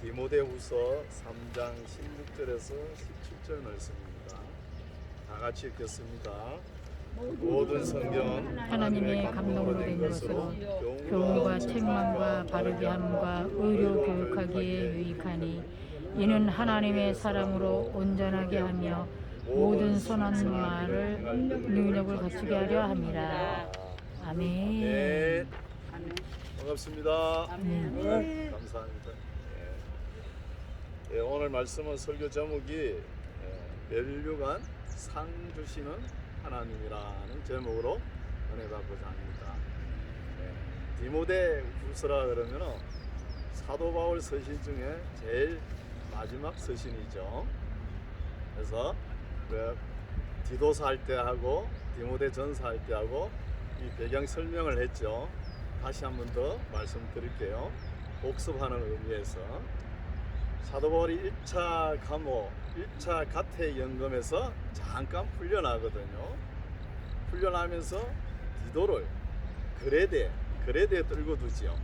디모데후서 3장 16절에서 17절 말씀입니다. 다 같이 읽겠습니다. 모든 성경은 하나님의 감동으로 된 것으로 교훈과 책망과 바르게 함과 의료 교육하기에 유익하니 이는 하나님의 사랑으로 온전하게 하며 모든 선한 말을 능력을 갖추게 하려 함이라. 아멘. 네. 반갑습니다. 아멘. 네, 감사합니다. 예. 예, 오늘 말씀은 설교 제목이 예, 멸류관 상 주시는 하나님이라는 제목으로 은혜 받고자 합니다. 예, 디모데 후서라 그러면은 사도 바울 서신 중에 제일 마지막 서신이죠. 그래서 그 디도서 할 때 하고 디모데 전서 할 때 하고 이 배경 설명을 했죠. 다시 한 번 더 말씀드릴게요. 복습하는 의미에서 사도 바울이 1차 감옥, 1차 가태 연금에서 잠깐 풀려나거든요. 풀려나면서 디도를 그레데, 그레데에 끌고 두지요.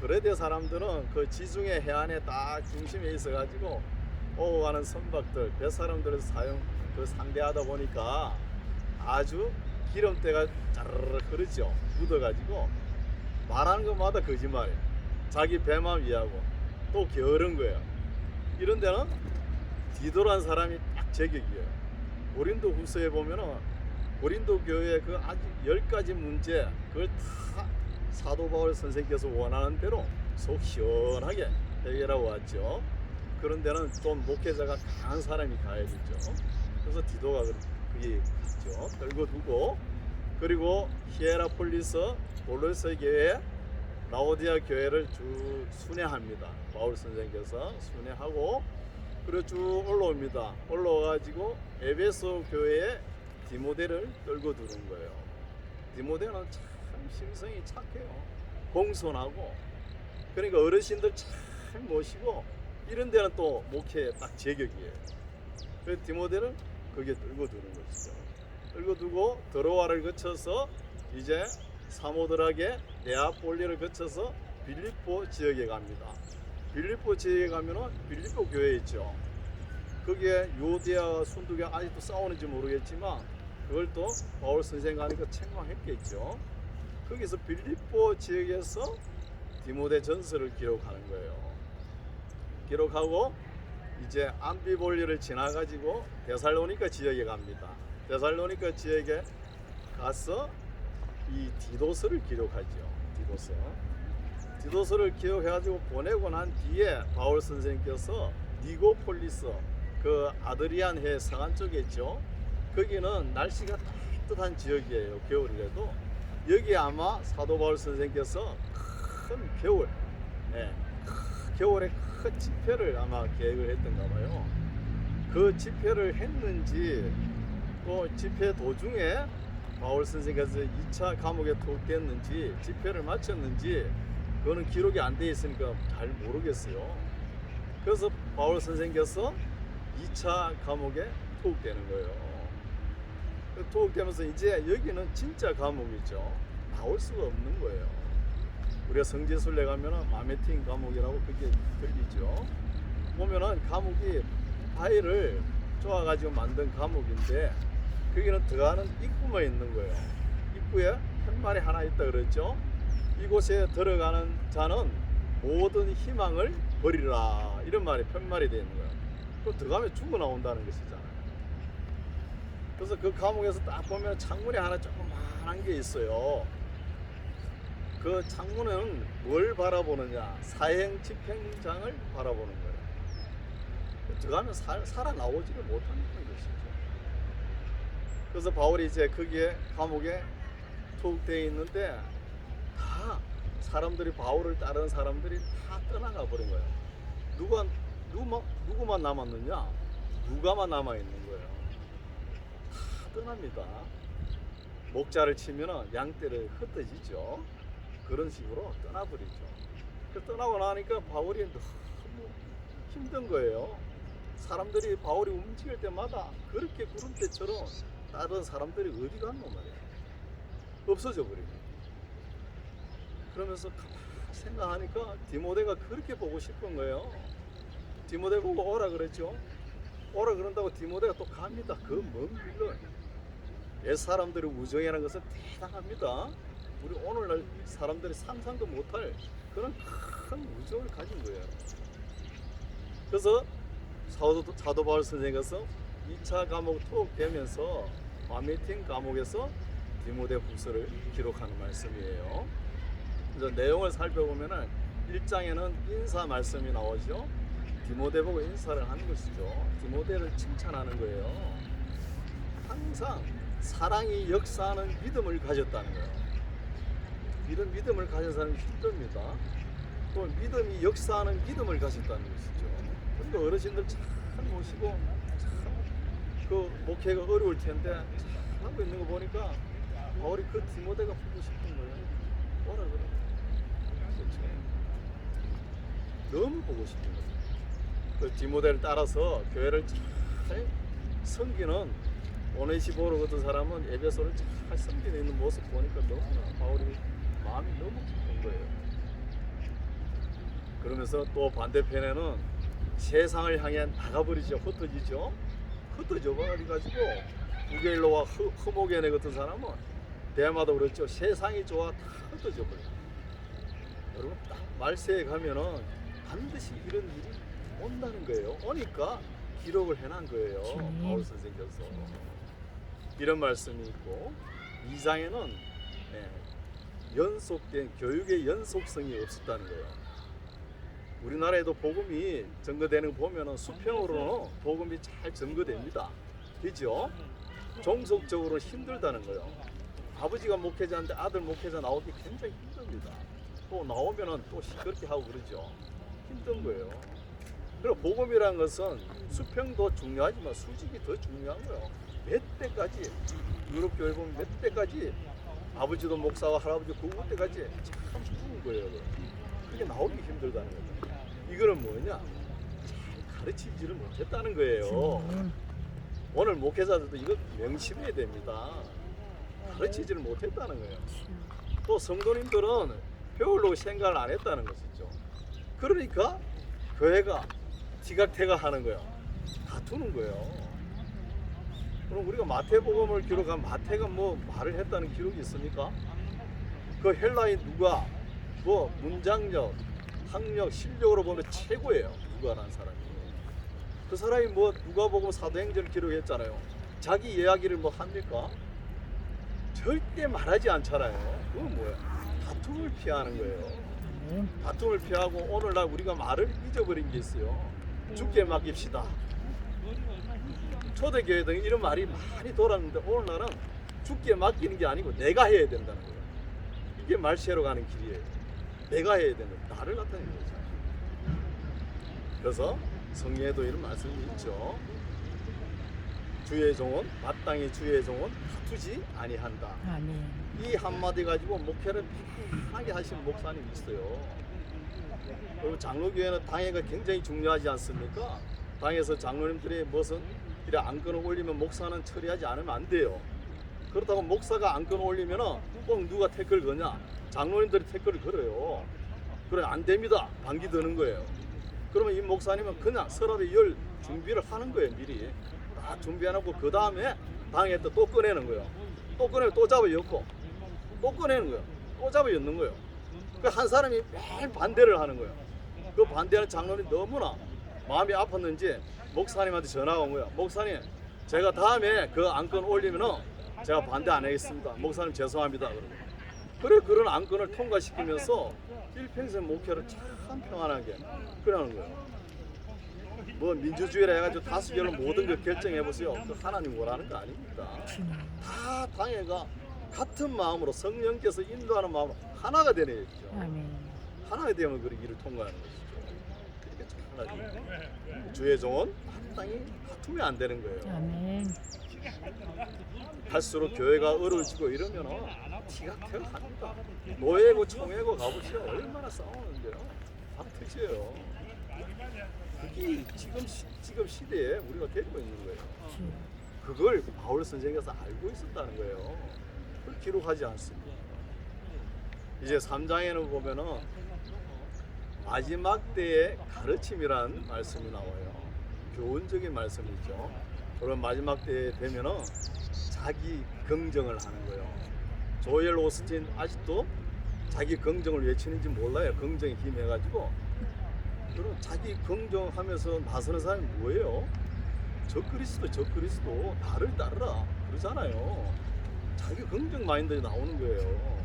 그레데 사람들은 그 지중해 해안에 딱 중심에 있어가지고 오고 가는 선박들, 배 사람들을 사용 그 상대하다 보니까 아주 기름때가 자르르 흐르죠. 묻어가지고 말하는 것마다 거짓말이에요. 자기 배만 위하고 또 게으른 거예요. 이런 데는 디도란 사람이 딱 제격이에요. 고린도 후서에 보면은 고린도 교회 그 아주 열 가지 문제 그걸 다 사도 바울 선생께서 원하는 대로 속 시원하게 해결하고 왔죠. 그런 데는 좀 목회자가 강한 사람이 가야겠죠. 그래서 디도가 그게 갔죠. 끌고 두고 그리고 히에라폴리스 볼로스 교회 라오디아 교회를 쭉 순회합니다. 바울 선생께서 순회하고 그리고 쭉 올라옵니다. 올라와가지고 에베소 교회에 디모데를 끌고 두는 거예요. 디모데는 참 심성이 착해요. 공손하고 그러니까 어르신들 잘 모시고 이런 데는 또 목회 딱 제격이에요. 그래서 디모데를 거기에 끌고 두는 것이죠. 끌고 두고 드로아를 거쳐서 이제 사모들에게 네아폴리를 거쳐서 빌립보 지역에 갑니다. 빌립보 지역에 가면은 빌립보 교회 있죠. 거기에 요디아 순두교 아직도 싸우는지 모르겠지만 그걸 또 바울 선생 하니까 책망했겠죠. 거기서 빌립보 지역에서 디모데 전서를 기록하는 거예요. 기록하고 이제 암비볼리를 지나가지고 데살로니카 지역에 갑니다. 데살로니카 지역에 가서 이 디도서를 기록하죠. 디도서. 디도서를 기록해가지고 보내고 난 뒤에 바울 선생께서 니고폴리스 그 아드리안 해 서안 쪽에 있죠. 거기는 날씨가 따뜻한 지역이에요. 겨울이라도 여기 아마 사도 바울 선생께서 큰 겨울, 예, 큰 겨울에 큰 집회를 아마 계획을 했던가 봐요. 그 집회를 했는지 또 집회 도중에 바울 선생께서 2차 감옥에 투옥됐는지 집회를 마쳤는지 그거는 기록이 안 돼 있으니까 잘 모르겠어요. 그래서 바울 선생께서 2차 감옥에 투옥되는 거예요. 그 투옥되면서 이제 여기는 진짜 감옥이죠. 나올 수가 없는 거예요. 우리가 성지순례 가면은 마메틴 감옥이라고 그게 들리죠. 보면은 감옥이 바위를 쪼아가지고 만든 감옥인데 거기는 들어가는 입구만 있는 거예요. 입구에 편말이 하나 있다 그랬죠. 이곳에 들어가는 자는 모든 희망을 버리라 이런 말이 편말이 되어 있는 거예요. 그 들어가면 죽어 나온다는 것이잖아요. 그래서 그 감옥에서 딱 보면 창문이 하나 조그만한 게 있어요. 그 창문은 뭘 바라보느냐? 사형 집행장을 바라보는 거예요. 들어가면 살, 살아 나오지를 못하는 것이죠. 그래서 바울이 이제 거기에 감옥에 투옥되어 있는데 다 사람들이 바울을 따르는 사람들이 다 떠나가 버린 거예요. 누가 누구만 누구만 남았느냐? 누가만 남아 있는 거예요. 다 떠납니다. 목자를 치면은 양떼를 흩어지죠. 그런 식으로 떠나버리죠. 그 떠나고 나니까 바울이 너무 힘든 거예요. 사람들이 바울이 움직일 때마다 그렇게 구름대처럼 다른 사람들이 어디 갔노 말이야. 없어져 버리고. 그러면서 생각하니까 디모데가 그렇게 보고 싶은 거예요. 디모데 보고 오라 그랬죠. 오라 그런다고 디모데가 또 갑니다. 그 먼 길을. 옛 사람들의 우정이라는 것은 대단합니다. 우리 오늘날 사람들이 상상도 못할 그런 큰 우정을 가진 거예요. 그래서 사도, 사도 바울 선생님께서 2차 과목 토업되면서 마미팅 과목에서 디모데 후서를 기록하는 말씀이에요. 그래서 내용을 살펴보면은 1장에는 인사 말씀이 나오죠. 디모데 보고 인사를 하는 것이죠. 디모데를 칭찬하는 거예요. 항상 사랑이 역사하는 믿음을 가졌다는 거예요. 이런 믿음을 가진 사람이 힘듭니다. 또 믿음이 역사하는 믿음을 가졌다는 것이죠. 그러니까 어르신들 참 모시고 참 그 목회가 어려울 텐데 참 하고 있는 거 보니까 바울이 그 디모데가 보고 싶은 거예요. 뭐라 그래? 너무 보고 싶은 거예요. 그 디모데를 따라서 교회를 잘 섬기는 오네시보로 같은 사람은 에베소를 잘 섬기는 있는 모습 보니까 너무나 바울이 마음이 너무 기쁜 거예요. 그러면서 또 반대편에는 세상을 향해 나가버리죠. 흩어지죠. 흩어져 버려가지고 우겔로와 흐모게네 같은 사람은 대마다 그렇죠. 세상이 좋아 다 흩어져 버려. 여러분 딱 말세에 가면은 반드시 이런 일이 온다는 거예요. 오니까 기록을 해놓은 거예요. 주님. 바울 선생께서 이런 말씀이 있고 이 장에는 예, 연속된 교육의 연속성이 없었다는 거예요. 우리나라에도 복음이 증거되는 거 보면은 수평으로 복음이 잘 증거됩니다. 그죠? 종속적으로 힘들다는 거예요. 아버지가 목회자인데 아들 목회자 나오기 굉장히 힘듭니다. 또 나오면은 또 시끄럽게 하고 그러죠. 힘든 거예요. 그리고 복음이라는 것은 수평도 중요하지만 수직이 더 중요한 거예요. 몇 대까지 유럽 교회 보면 몇 대까지 아버지도 목사와 할아버지 구구 때까지 참 좋은 거예요. 그게 나오기 힘들다는 거죠. 이거는 뭐냐? 잘 가르치지를 못했다는 거예요. 주님. 오늘 목회자들도 이거 명심해야 됩니다. 가르치지를 못했다는 거예요. 또 성도님들은 배우려고 생각을 안 했다는 것이죠. 그러니까 교회가 지각태가 하는 거야. 다투는 거예요. 그럼 우리가 마태복음을 기록한 마태가 뭐 말을 했다는 기록이 있습니까? 그 헬라인 누가 뭐 문장력, 학력, 실력으로 보면 최고예요. 누가라는 사람이. 그 사람이 뭐 누가복음 사도행전을 기록했잖아요. 자기 이야기를 뭐 합니까? 절대 말하지 않잖아요. 그건 뭐야? 다툼을 피하는 거예요. 다툼을 피하고 오늘날 우리가 말을 잊어버린 게 있어요. 죽게 맡깁시다. 초대교회 등 이런 말이 많이 돌았는데 오늘날은 죽게 맡기는 게 아니고 내가 해야 된다는 거예요. 이게 말세로 가는 길이에요. 내가 해야 되는 나를 나타내는 거죠. 그래서 성경에도 이런 말씀이 있죠. 주의 종은 마땅히 주의 종은 다투지 아니한다. 아멘. 이 한마디 가지고 목회를 편하게 하신 목사님 있어요. 그리고 장로교회는 당회가 굉장히 중요하지 않습니까? 당에서 장로님들이 무슨 이래 안건을 올리면 목사는 처리하지 않으면 안 돼요. 그렇다고 목사가 안건 올리면은 꼭 누가 태클 거냐? 장로님들이 태클을 걸어요. 그래 안 됩니다. 반기 드는 거예요. 그러면 이 목사님은 그냥 서랍에 열 준비를 하는 거예요 미리. 다 준비해놓고 그 다음에 당에 또, 또 꺼내는 거예요. 또 꺼내고 또 잡아 엮고 또 꺼내는 거예요. 또 잡아 엮는 거예요. 그 한 사람이 매일 반대를 하는 거예요. 그 반대하는 장로님 너무나 마음이 아팠는지 목사님한테 전화가 온 거예요. 목사님, 제가 다음에 그 안건 올리면은 제가 반대 안 하겠습니다. 목사님 죄송합니다. 그러고. 그래 그런 안건을 통과시키면서 일평생 목회를 참 평안하게 그러는 거예요. 뭐 민주주의라 해가지고 다수결로 모든 걸 결정해 보세요. 그 하나님 원하는 거 아닙니다. 주님. 다 당회가 같은 마음으로 성령께서 인도하는 마음으로 하나가 되네죠. 아멘. 하나가 되면 그 일을 통과하는 것이죠. 그렇게 참 하나님. 주의 종은 마땅히 다투면 안 되는 거예요. 아멘. 갈수록 교회가 어려워지고 이러면은 티가 태어납니다. 노예고 총회고 가보세요. 얼마나 싸우는데요. 막 터져요. 그게 지금 시, 지금 시대에 우리가 데리고 있는 거예요. 그걸 바울 선생께서 알고 있었다는 거예요. 그걸 기록하지 않습니다. 이제 3장에는 보면은 마지막 때의 가르침이란 말씀이 나와요. 교훈적인 말씀이죠. 그런 마지막 때 되면은 자기 긍정을 하는 거예요. 조엘 오스틴 아직도 자기 긍정을 외치는지 몰라요. 긍정에 힘해가지고 그럼 자기 긍정하면서 나서는 사람이 뭐예요? 저 그리스도 저 그리스도 나를 따르라 그러잖아요. 자기 긍정 마인드에 나오는 거예요.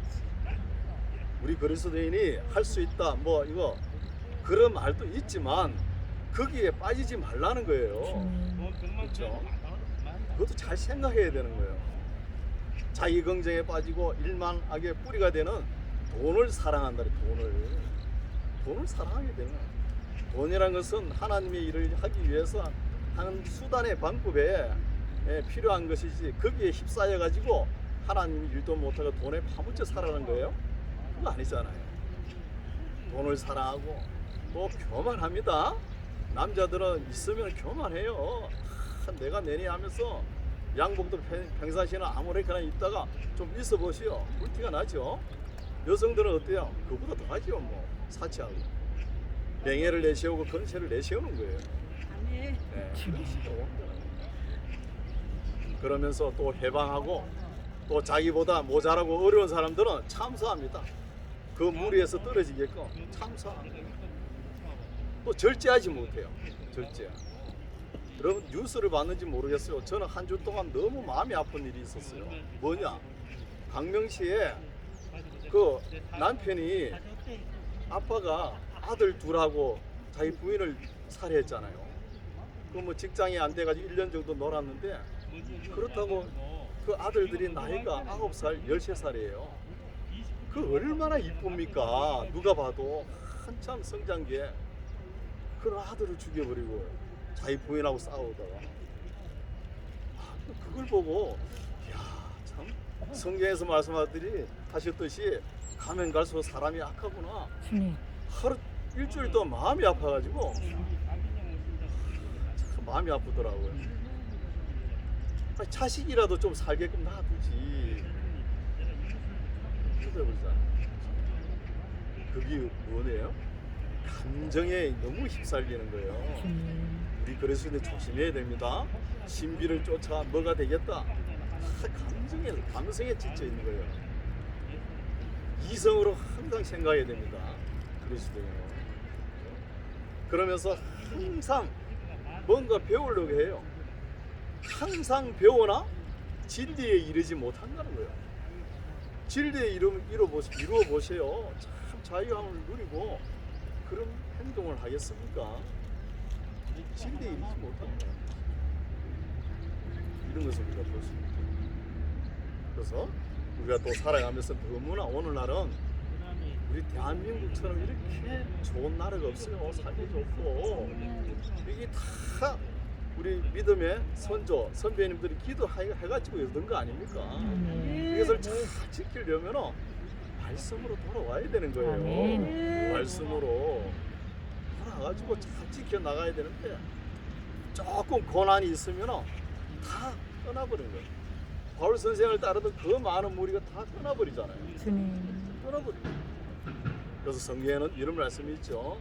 우리 그리스도인이 할 수 있다 뭐 이거 그런 말도 있지만 거기에 빠지지 말라는 거예요. 주님, 그렇죠? 그것도 잘 생각해야 되는 거예요. 자기 긍정에 빠지고 일만하게 뿌리가 되는 돈을 사랑한다. 돈을 돈을 사랑하게 되는. 돈이란 것은 하나님의 일을 하기 위해서 하는 수단의 방법에 예, 필요한 것이지 거기에 휩싸여 가지고 하나님이 일도 못하고 돈에 파묻혀 살아가는 거예요. 그거 아니잖아요. 돈을 사랑하고 또 교만합니다. 남자들은 있으면 교만해요. 아, 내가 내니 하면서 양복도 평- 평상시에는 아무렇게나 입다가 좀 있어 보시오. 물티가 나죠. 여성들은 어때요? 그보다 더 하죠. 뭐 사치하고 명예를 내세우고 건세를 내세우는 거예요. 네. 그러면서 또 해방하고 또 자기보다 모자라고 어려운 사람들은 참사합니다. 그 무리에서 떨어지게끔 참사합니다. 또 절제하지 못해요. 절제. 여러분 뉴스를 봤는지 모르겠어요. 저는 한 주 동안 너무 마음이 아픈 일이 있었어요. 뭐냐? 강명시에 그 남편이 아빠가 아들 둘하고 자기 부인을 살해했잖아요. 그 뭐 직장이 안 돼가지고 1년 정도 놀았는데 그렇다고 그 아들들이 나이가 9살, 13살이에요. 그 얼마나 이쁩니까? 누가 봐도 한참 성장기에 그런 아들을 죽여버리고 자기 부인하고 싸우다가 아, 그걸 보고 야참 성경에서 말씀하더니 하셨듯이 가면 갈수록 사람이 악하구나 주님, 하루 일주일 동안 마음이 아파가지고 참 마음이 아프더라고요. 아니, 자식이라도 좀 살게끔 놔두지. 그게 뭐네요? 감정에 너무 휩쓸리는 거예요. 주님, 우리 그리스도인 조심해야 됩니다. 신비를 쫓아 뭐가 되겠다. 다 감정에 감성에 지쳐 있는 거예요. 이성으로 항상 생각해야 됩니다. 그리스도인은. 그러면서 항상 뭔가 배우려고 해요. 항상 배우나 진리에 이르지 못한다는 거예요. 진리에 이루, 이루 이루어 보세요. 참 자유함을 누리고 그런 행동을 하겠습니까? 진리에 이르지 못한다. 이런 것을 우리가 볼 수 있죠. 그래서 우리가 또 살아가면서 너무나 오늘날은 우리 대한민국처럼 이렇게 좋은 나라가 없어요. 살기 좋고 이게 다 우리 믿음의 선조 선배님들이 기도해가지고 이런 거 아닙니까? 이것을 잘 지키려면 말씀으로 돌아와야 되는 거예요. 말씀으로 돌아가지고 잘 지켜 나가야 되는데 조금 고난이 있으면 다 떠나버리는 거예요. 바울 선생을 따르던 그 많은 무리가 다 떠나버리잖아요. 주님, 떠나버려요. 그래서 성경에는 이런 말씀이 있죠.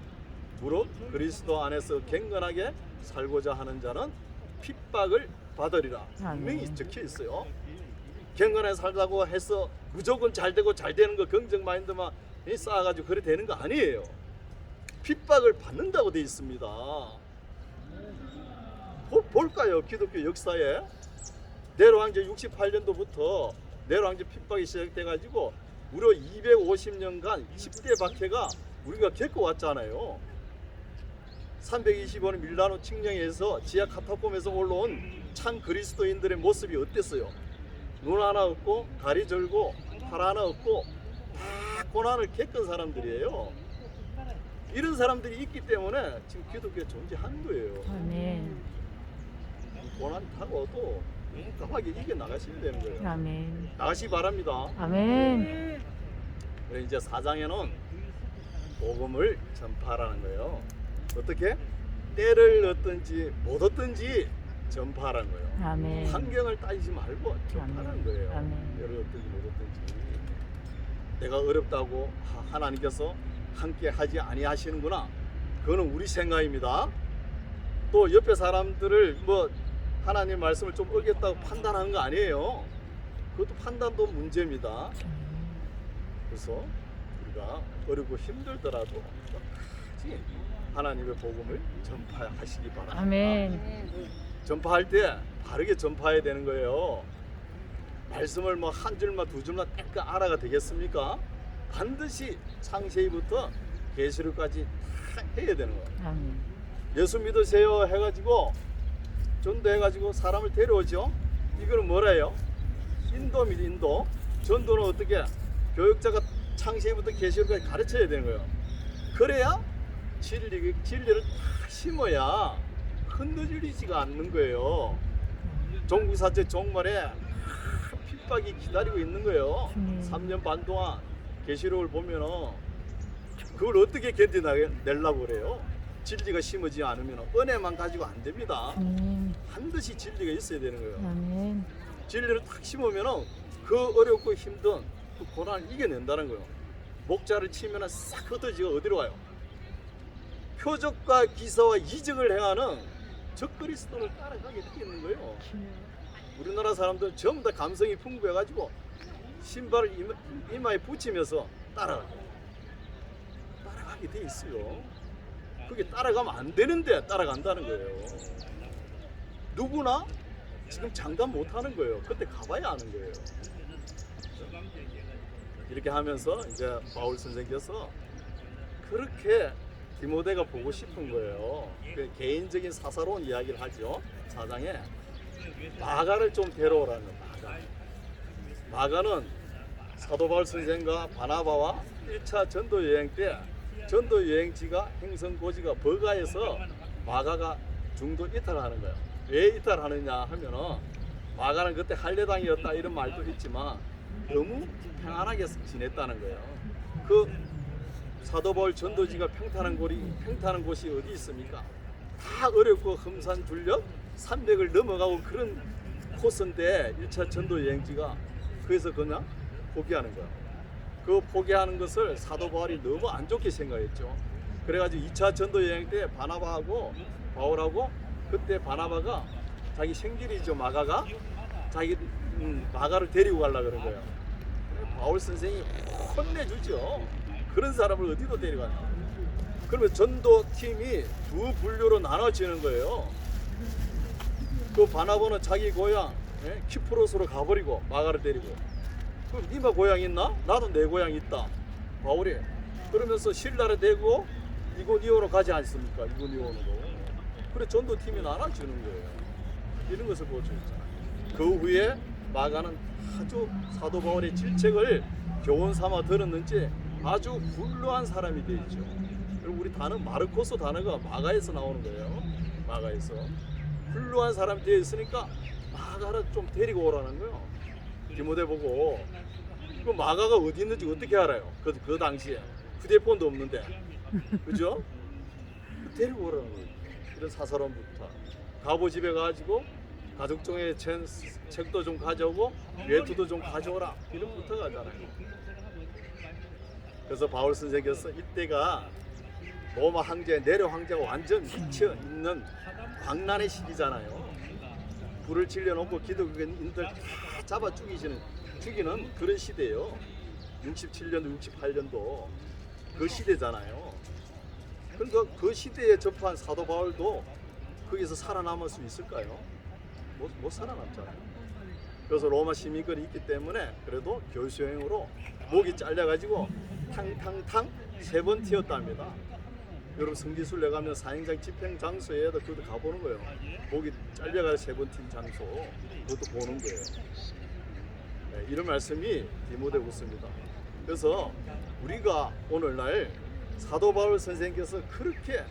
무릇 그리스도 안에서 경건하게 살고자 하는 자는 핍박을 받으리라. 분명히. 적혀 있어요. 경건하게 살자고 해서 무조건 잘 되고 잘 되는 거 긍정 마인드만 쌓아가지고 그래 되는 거 아니에요. 핍박을 받는다고 돼 있습니다. 볼, 볼까요? 기독교 역사에 네로왕제 68년도부터 네로왕제 핍박이 시작돼 가지고 무려 250년간 10대 박해가 우리가 겪어왔잖아요. 325년 밀라노 칙령에서 지하 카타콤에서 올라온 참 그리스도인들의 모습이 어땠어요? 눈 하나 없고 다리 절고 팔 하나 없고 다 고난을 겪은 사람들이에요. 이런 사람들이 있기 때문에 지금 기독교가 존재하는 거예요. 아멘, 고난이 타고도 깜깜하게 이겨 나가시면 되는 거예요. 아멘, 나가시 바랍니다. 아멘, 그래 이제 사장에는 복음을 전파하라는 거예요. 어떻게? 때를 얻든지 못 얻든지 전파하라는 거예요. 아멘, 환경을 따지지 말고 전파하는. 거예요. 아멘. 때를 얻든지 못 얻든지. 내가 어렵다고 하- 하나님께서 함께 하지 아니하시는구나. 그거는 우리 생각입니다. 또 옆에 사람들을 뭐 하나님 말씀을 좀 어겼다고 판단하는 거 아니에요. 그것도 판단도 문제입니다. 그래서 우리가 어렵고 힘들더라도 끝까지 하나님의 복음을 전파하시기 바랍니다. 아멘. 전파할 때 바르게 전파해야 되는 거예요. 말씀을 뭐 한 줄만 두 줄만 딱 알아가 되겠습니까? 반드시 창세기부터 계시록까지 다 해야 되는 거예요. 아멘. 예수 믿으세요 해가지고 전도해가지고 사람을 데려오죠. 이거는 뭐래요? 인도입니다. 인도. 전도는 어떻게 교육자가 창세기부터 계시록까지 가르쳐야 되는 거예요. 그래야 진리 진리를 다 심어야 흔들리지가 않는 거예요. 종국사제 종말에 핍박이 기다리고 있는 거예요. 주님. 3년 반 동안 계시록을 보면은 그걸 어떻게 견뎌내려고 그래요? 진리가 심어지지 않으면 은혜만 가지고 안 됩니다. 주님. 반드시 진리가 있어야 되는 거예요. 아멘. 진리를 탁 심으면은 그 어렵고 힘든 그 고난을 이겨낸다는 거예요. 목자를 치면은 싹 흩어지고 어디로 가요? 표적과 기사와 이적을 행하는 적그리스도를 따라가게 되겠는 거예요. 우리나라 사람들 전부 다 감성이 풍부해가지고 신발을 이마, 이마에 붙이면서 따라가요. 따라가게 돼 있어요. 그게 따라가면 안 되는데 따라간다는 거예요. 누구나 지금 장담 못 하는 거예요. 그때 가봐야 아는 거예요. 이렇게 하면서 이제 바울 선생께서 그렇게 디모데가 보고 싶은 거예요. 그 개인적인 사사로운 이야기를 하죠. 사장에 마가를 좀 데려오라는. 마가. 마가는 사도 바울 선생과 바나바와 1차 전도 여행 때 전도 여행지가 행성 고지가 버가에서 마가가 중도 이탈하는 거예요. 왜 이탈하느냐 하면은 마가는 그때 할례당이었다 이런 말도 있지만 너무 평안하게 지냈다는 거예요. 그 사도 바울 전도지가 평탄한 곳이 평탄한 곳이 어디 있습니까? 다 어렵고 험산 둘력 산맥을 넘어가고 그런 코스인데 1차 전도 여행지가 그래서 그냥 포기하는 거야. 그 포기하는 것을 사도 바울이 너무 안 좋게 생각했죠. 그래가지고 2차 전도 여행 때 바나바하고 바울하고 그때 바나바가 자기 생길이죠 마가가 자기 음, 마가를 데리고 가려 그런 거예요. 바울 선생이 혼내주죠. 그런 사람을 어디로 데려가냐. 그러면 전도 팀이 두 분류로 나눠지는 거예요. 그 바나바는 자기 고향 예? 키프로스로 가버리고 마가를 데리고 그럼 니마 고향 있나? 나도 내 고향 있다. 바울이 그러면서 신라를 대고 이고니오로 가지 않습니까? 이고니오로. 그래 전도 팀이 나눠지는 거예요. 이런 것을 보여주고 있잖아요. 그 후에 마가는 아주 사도 바울의 질책을 교훈 삼아 들었는지 아주 훌륭한 사람이 되죠. 그리고 우리 단어 마르코스 단어가 마가에서 나오는 거예요. 마가에서 훌륭한 사람이 되어 있으니까 마가를 좀 데리고 오라는 거예요. 디모데 보고 그 마가가 어디 있는지 어떻게 알아요? 그, 그 당시에 휴대폰도 없는데 그죠? 데리고 오라는 거예요. 이런 사사로움부터 가보 집에 가지고 가족종의 책- 책도 좀 가져오고 외투도 좀 가져오라 이런 부터가 하잖아요. 그래서 바울 선생께서 이때가 로마 황제 네로 황제가 완전 미쳐 있는 광란의 시기잖아요. 불을 질려놓고 기독교인들 다 잡아 죽이시는 죽이는 그런 시대예요. 67년도 68년도 그 시대잖아요. 그러니까 그 시대에 접한 사도 바울도 거기서 살아남을 수 있을까요? 못, 못 살아남잖아요. 그래서 로마 시민권이 있기 때문에 그래도 교수여행으로 목이 잘려가지고 탕탕탕 세 번 튀었답니다. 여러분 성지순례 가면 사행장 집행 장소에도 그것도 가보는 거예요. 목이 잘려가 세번 튄 장소 그것도 보는 거예요. 네, 이런 말씀이 디모데 웃습니다. 그래서 우리가 오늘날 사도 바울 선생께서 그렇게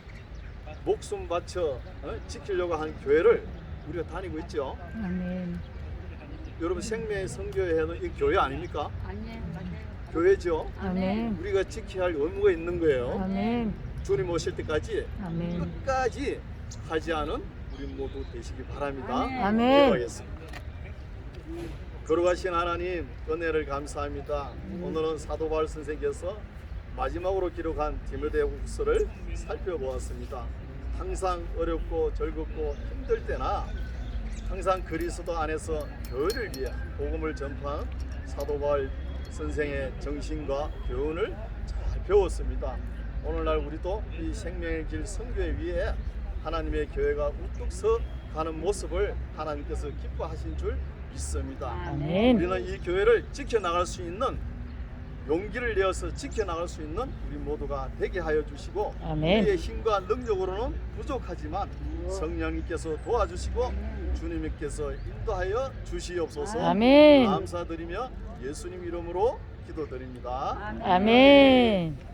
목숨 바쳐 어, 지키려고 한 교회를 우리가 다니고 있죠. 아멘. 여러분 생명의 선교회는 이 교회 아닙니까? 맞아요. 교회죠. 아멘. 우리가 지켜야 할 의무가 있는 거예요. 아멘. 주님 오실 때까지 아멘. 끝까지 하지 않은 우리 모두 되시기 바랍니다. 아멘. 기도하겠습니다. 거룩하신 하나님 은혜를 감사합니다. 오늘은 사도 바울 선생께서 마지막으로 기록한 디모데후서를 살펴보았습니다. 항상 어렵고 즐겁고 힘들 때나 항상 그리스도 안에서 교회를 위해 복음을 전파한 사도 바울 선생의 정신과 교훈을 잘 배웠습니다. 오늘날 우리도 이 생명의 길 선교에 위해 하나님의 교회가 우뚝 서 가는 모습을 하나님께서 기뻐하신 줄 믿습니다. 아멘. 우리는 이 교회를 지켜나갈 수 있는 용기를 내어서 지켜나갈 수 있는 우리 모두가 되게 하여 주시고 아멘. 우리의 힘과 능력으로는 부족하지만 성령님께서 도와주시고 주님께서 인도하여 주시옵소서 아멘. 감사드리며 예수님 이름으로 기도드립니다. 아멘.